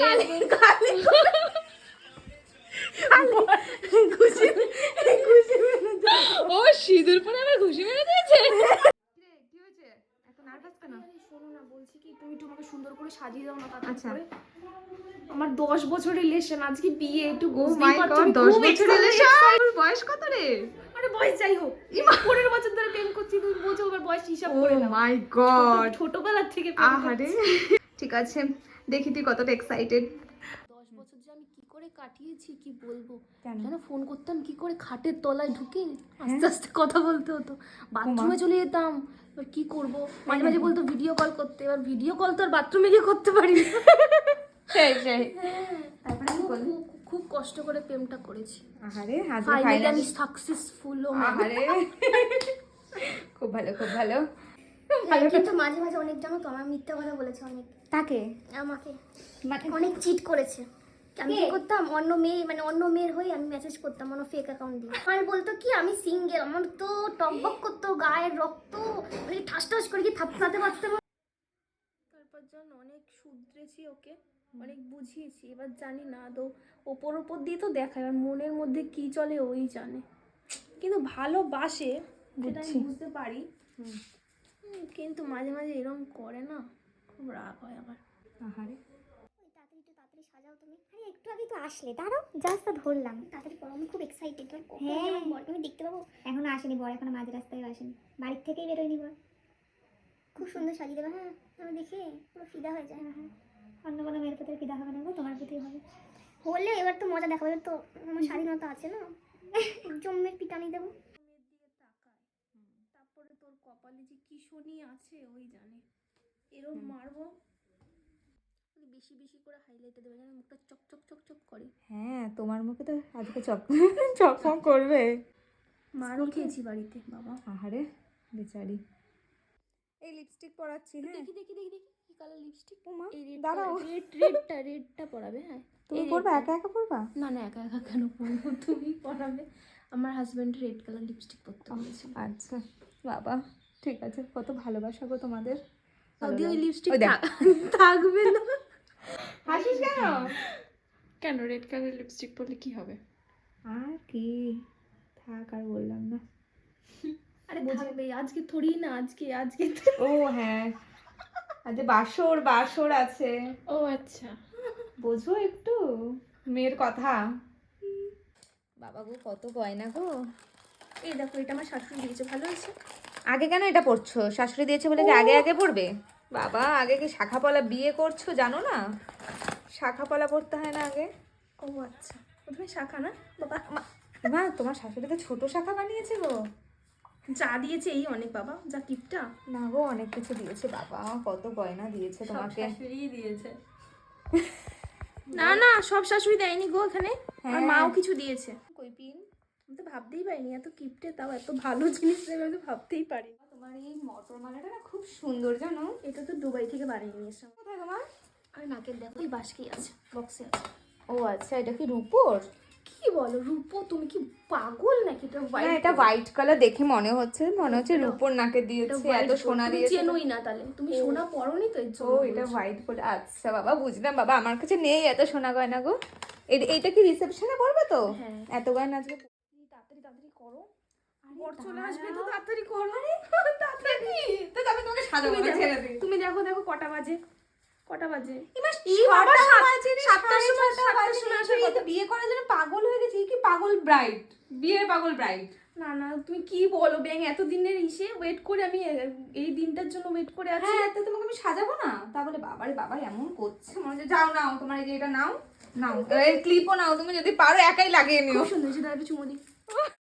পরে একদম কালি। খুশি খুশি ও সিঁদুর পরে আবার ঘুষি মেরে দিয়েছে? কি হয়েছে? এত নার্ভাস কেন? আরে শোনো না বলছি কি তুমি একটু আমাকে সুন্দর করে সাজিয়ে দাও না আচ্ছা। আমার দশ বছর রিলেশন আজকে বিয়ে একটু বুঝতেই পারছ 10 রিলেশন বয়স কত রে? আরে বয়স যাই হোক বছর ধরে প্রেম করছি তুমি বোঝো আমার বয়স হিসাব ও করে নাও। মাই গড ছোটবেলার থেকে আহারে। ঠিক আছে। দেখি তুই কতটা এক্সাইটেড দশ বছর যে আমি কি করে কাটিয়েছি কি বলব? কেন? ফোন করতাম কি করে খাটের তলায় ঢুকে আস্তে আস্তে কথা বলতে হতো। বাথরুমে চলে যেতাম এবার কি করব? মাঝে মাঝে বলতো ভিডিও কল করতে এবার ভিডিও কল তো আর বাথরুমে গিয়ে করতে পারি না। সেই সেই হ্যাঁ, তারপরে কি করলি? খুব- কষ্ট করে প্রেমটা করেছি। ফাইনালি আমি সাকসেসফুল খুব ভালো খুব ভালো। হ্যাঁ, কিন্তু মাঝে মাঝে অনেক জানো তো আমার মিথ্যা কথা বলেছে অনেক। তাকে? আমাকে। অনেক চিট করেছে। আমি কি করতাম? অন্য মেয়ে মানে অন্য মেয়ের হয়ে আমি মেসেজ করতাম অন্য ফেক অ্যাকাউন্ট দিয়ে। আর বলতো কি আমি সিঙ্গেল আমার তো টকবক করতো গায়ের রক্ত মানে ঠাস ঠাস করে কি থাপড়াতে পারতাম? তারপর জানো অনেক শুধরেছি ওকে অনেক বুঝিয়েছি। এবার জানি না তো ওপর ওপর দিয়ে তো দেখায় এবার মনের মধ্যে কি চলে ওই জানে। কিন্তু ভালোবাসে যেটা আমি বুঝতে পারি। কিন্তু মাঝে মাঝে এরকম করে না। খুব রাগ হয় আমার। আহারে। তাড়াতাড়ি একটু তাড়াতাড়ি সাজাও তুমি। আরে একটু আগে তো আসলে। দাঁড়াও জাস্ট ধরলাম। তাড়াতাড়ি আমি খুব এক্সাইটেড হ্যাঁ। বল তুমি দেখতে পাবো। এখনও আসেনি বর এখনও মাঝ রাস্তায় আসেনি। বাড়ির থেকেই বেরোয়নি বর। খুব সুন্দর সাজিয়ে দেবে হ্যাঁ। আমি দেখে পুরো ফিদা হয়ে যায়। অন্য কোনো মেয়ের প্রতি ফিদা হবে না গো তোমার প্রতি হবে। হলে এবার তো মজা দেখাবে তো আমার স্বাধীনতা আছে না। জম্মের পিটানি দেবো। যে কি শনি আছে ওই জানে। এরম মারবো। বেশি বেশি করে হাইলাইটে দেবে যেন মুখটা চক চক চক চক করে। হ্যাঁ তোমার মুখে তো আজকে চক চকমক করবে। মারও খেয়েছি বাড়িতে বাবা। আহারে বেচারি। এই লিপস্টিক পরাচ্ছি হ্যাঁ। দেখি দেখি দেখি দেখি কি কালার লিপস্টিক ও মা, এই রেড দাঁড়াও। রেড রেডটা রেডটা পরাবে হ্যাঁ। তুমি পরবা একা একা পরবা? না না একা একা কেন পরবো? তুমি পরাবে। আমার হাজব্যান্ড রেড কালার লিপস্টিক পরতে বলেছিল। আচ্ছা বাবা। ঠিক আছে কত ভালোবাসা গো তোমাদের। যদি ওই লিপস্টিক। থাকবে না। হাসিস কেন? কেন রেড কালার লিপস্টিক পরলে কি হবে? আর কি? থাক আর বললাম না। আরে থাকবে আজকে থোড়ি না আজকে আজকে ও হ্যাঁ। আজ বাসর বাসর আছে। ও আচ্ছা। বোঝো একটু মেয়ের কথা। বাবা গো কত গয়না গো। এই দেখো এটা আমার শাশুড়ি দিয়েছে ভালো হয়েছে আগে কেন এটা পড়ছো? শাশুড়ি দিয়েছে বলে কি আগে আগে পড়বে? বাবা আগে কি শাখা পলা বিয়ে করছ জানো না? শাখা পলা পড়তে হয় না আগে? ও আচ্ছা। প্রথমে শাখা না? বাবা মা- তোমার শাশুড়ি তো ছোট শাখা বানিয়েছে গো। যা দিয়েছে এই অনেক বাবা যা টিপটা না গো অনেক কিছু দিয়েছে বাবা কত গয়না দিয়েছে তোমাকে। দিয়েছে। না না সব শাশুড়ি দেয়নি গো এখানে। আর হ্যাঁ। মাও কিছু দিয়েছে। ভাবতেই পারিনি এত কিপটে তাও এত ভালো জিনিস দেবে আমি ভাবতেই পারি তোমার এই মটর মালাটা না খুব সুন্দর জানো? এটা তো দুবাই থেকে বানিয়ে নিয়ে এসেছে। কোথায় তোমার? আর নাকের দেখো এই বাসকেই আছে বক্সে আছে। ও আচ্ছা এটা কি রূপোর? কি বলো রূপো তুমি কি পাগল নাকি? এটা এটা হোয়াইট কালার দেখে মনে হচ্ছে মনে হচ্ছে এটা- রূপোর নাকে এটা দিয়েছে এত সোনা দিয়েছে। চেনোই না তাহলে তুমি সোনা পরনি তো ও এটা হোয়াইট করে আচ্ছা বাবা বুঝলাম বাবা আমার কাছে নেই এত সোনা গয়না গো। এ- এইটা কি রিসেপশনে পড়বে তো? হ্যাঁ। এত গয়না আজকে করো। তুমি দেখো- দেখো কটা বাজে। কটা বাজে। বিয়ে করার জন্য পাগল হয়ে গেছে কি পাগল ব্রাইড বিয়ের পাগল ব্রাইড না না তুমি কি বলো ব্যাং এত দিনের ইসে? ওয়েট করে আমি এই দিনটার জন্য ওয়েট করে আছি। হ্যাঁ তো তোমাকে আমি সাজাবো না? তা বলে বাবারে বাবা এমন করছে মনে হচ্ছে। যাও নাও তোমার এই যে এটা নাও নাও। এই ক্লিপও নাও তুমি যদি পারো একাই লাগিয়ে নিও। সুন্দর হয়েছে দাঁড়াবে চুমো দিই।